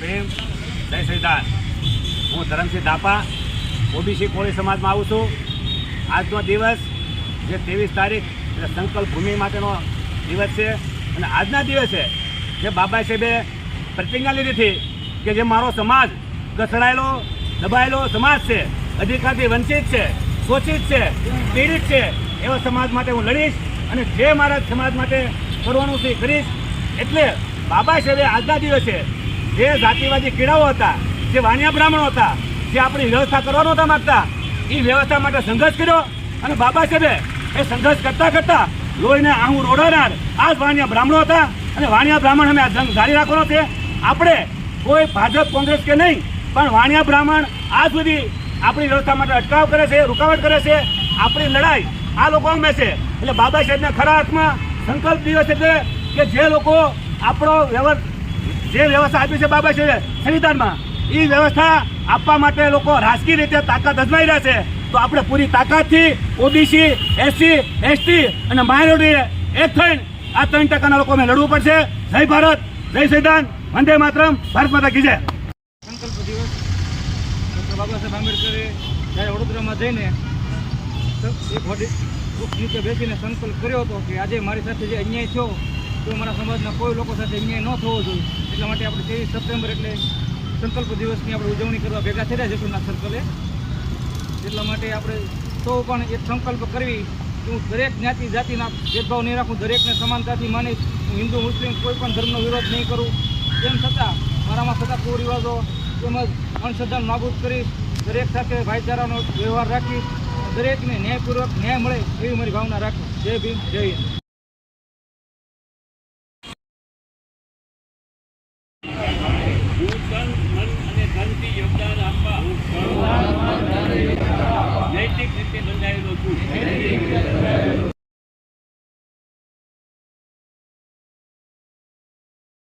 ભીમ જય શ્રીદાન હું ધરમસિંહ ધાપા, ઓબીસી કોળી સમાજમાં આવું છું. આજનો દિવસ જે ત્રેવીસ તારીખ એટલે સંકલ્પ ભૂમિ માટેનો દિવસ છે અને આજના દિવસે જે બાબા સાહેબે પ્રતિજ્ઞા લીધી હતી કે જે મારો સમાજ ઘસડાયેલો, દબાયેલો સમાજ છે, અધિકારથી વંચિત છે, શોષિત છે, પીડિત છે, એવા સમાજ માટે હું લડીશ અને જે મારા સમાજ માટે કરવાનું છે કરીશ. એટલે બાબા સાહેબે આજના દિવસે જે જાતિવાદી કીડાઓ હતા, જે વાણિયા બ્રાહ્મણો હતા, જે આપણી વ્યવસ્થા કરવાનો હતા માગતા, એ વ્યવસ્થા માટે સંઘર્ષ કર્યો અને બાબા સાહેબે એ સંઘર્ષ કરતા કરતા લોહીને આહું રોડાનાર આ જ વાણિયા બ્રાહ્મણો હતા અને વાણિયા બ્રાહ્મણ અમે આ જંગ જારી રાખવાનો છે. આપણે કોઈ ભાજપ, કોંગ્રેસ કે નહીં, પણ વાણિયા બ્રાહ્મણ આજ સુધી આપણી વ્યવસ્થા માટે અટકાવ કરે છે, રૂકાવટ કરે છે. આપણી લડાઈ આ લોકો અમે છે. એટલે બાબા સાહેબના ખરા અર્થમાં સંકલ્પ દિવસ એટલે કે જે લોકો આપણો વ્યવહાર જે વ્યવસ્થા આપી છે બાબા સંવિધાનમાં એ વ્યવસ્થા આપવા માટે લોકો રાજકીય રીતે તાકાત અજમાઈ રહ્યા છે. તો આપણે પૂરી તાકાતથી ઓબીસી, એસસી, એસટી અને માઇનોરિટી એક થઈને આ ત્રણ ટકાના લોકો અમે લડવું પડશે. જય ભારત, જય સંવિધાન, વંદે માતરમ, ભારત માતા કીજે સંકલ્પ દિવસ, ડૉક્ટર બાબા સાહેબ આંબેડકરે જ્યારે વડોદરામાં જઈને એક બેસીને સંકલ્પ કર્યો હતો કે આજે મારી સાથે જે અન્યાય થયો તો મારા સમાજના કોઈ લોકો સાથે અન્યાય ન થવો જોઈએ. એટલા માટે આપણે ત્રેવીસ સપ્ટેમ્બર એટલે સંકલ્પ દિવસની આપણે ઉજવણી કરવા ભેગા રહ્યા જસુરના સર્કલે એટલા માટે આપણે સૌ પણ એક સંકલ્પ કરવી કે હું દરેક જ્ઞાતિ, જાતિના ભેદભાવ નહીં રાખું, દરેકને સમાનતાથી માનીશ હું હિન્દુ, મુસ્લિમ કોઈ પણ ધર્મનો વિરોધ નહીં કરું. તેમ છતાં મારામાં થતા કુરિવાજો તેમજ અંધશ્રદ્ધાને નાબૂદ કરી દરેક સાથે ભાઈચારાનો વ્યવહાર રાખી દરેકને ન્યાયપૂર્વક ન્યાય મળે એવી મારી ભાવના રાખું. જય ભીમ, જય હિન્દ. મન અને ધનથી યોગદાન આપવા. નૈતિક રીતે બંધાયેલો છું.